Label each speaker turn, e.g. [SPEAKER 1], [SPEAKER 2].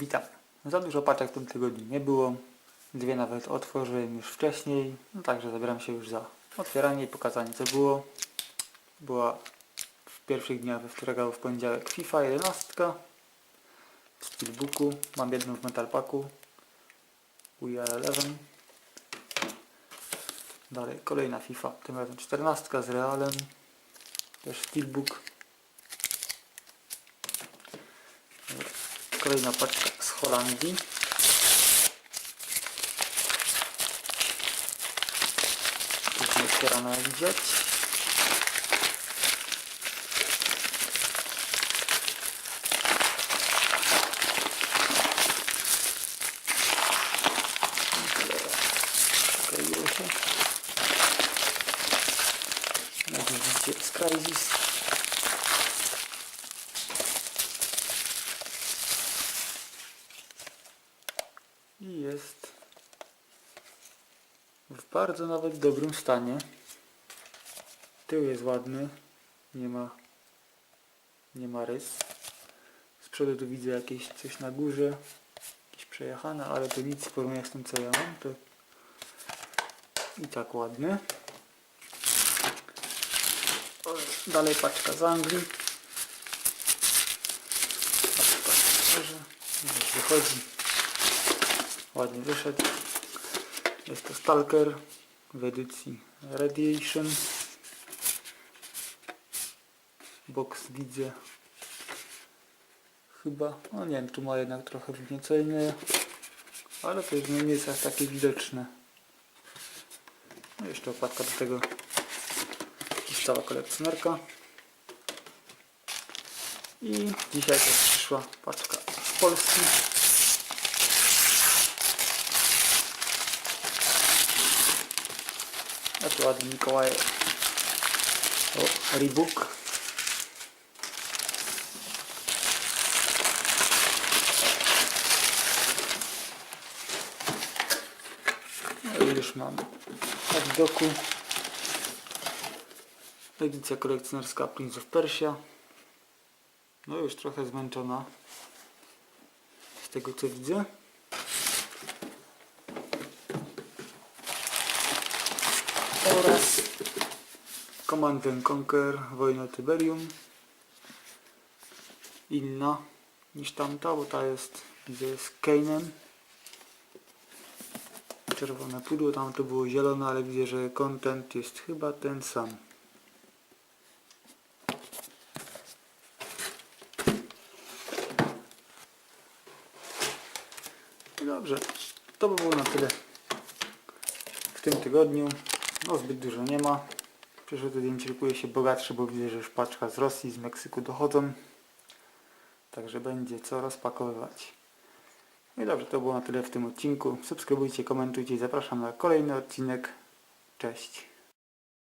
[SPEAKER 1] Witam. Za dużo paczek w tym tygodniu nie było. Dwie nawet otworzyłem już wcześniej. No także zabieram się już za otwieranie i pokazanie co było. Była w pierwszych dniach we wtorek w poniedziałek FIFA 11 w Steelbooku. Mam jedną w Metal Packu. UR 11. Dalej kolejna FIFA, tym razem 14 z Realem. Też Steelbook. Kolejna paczka z Holandii. Później otwierana jak widać. Skleiło się. I jest w bardzo nawet dobrym stanie. Tył jest ładny, nie ma, nie ma rys. Z przodu tu widzę jakieś coś na górze, jakieś przejechane, ale to nic w porównaniu z tym co ja mam. To i tak ładny. Dalej paczka z Anglii. Paczka już wychodzi. Ładnie wyszedł. Jest to Stalker w edycji Radiation. Box widzę. Chyba, no nie wiem, tu ma jednak trochę nieco inne, ale to już nie jest aż takie widoczne. No jeszcze opadka do tego. Jest cała kolekcjonerka. I dzisiaj też przyszła paczka z Polski. A tu ładny Mikołaj. O, Reebok. No i już mam od doku. Edycja kolekcjonerska Prince of Persia. No już trochę zmęczona. Z tego co widzę. Oraz Command and Conquer Wojna Tyberium. Inna niż tamta, bo ta jest z Kane'em czerwone pudło, tam to było zielone, ale widzę, że content jest chyba ten sam. I dobrze, to by było na tyle w tym tygodniu. No zbyt dużo nie ma. Przyszły tydzień czuję się bogatszy, bo widzę, że już paczka z Rosji, z Meksyku dochodzą. Także będzie co rozpakowywać. No i dobrze, to było na tyle w tym odcinku. Subskrybujcie, komentujcie i zapraszam na kolejny odcinek. Cześć.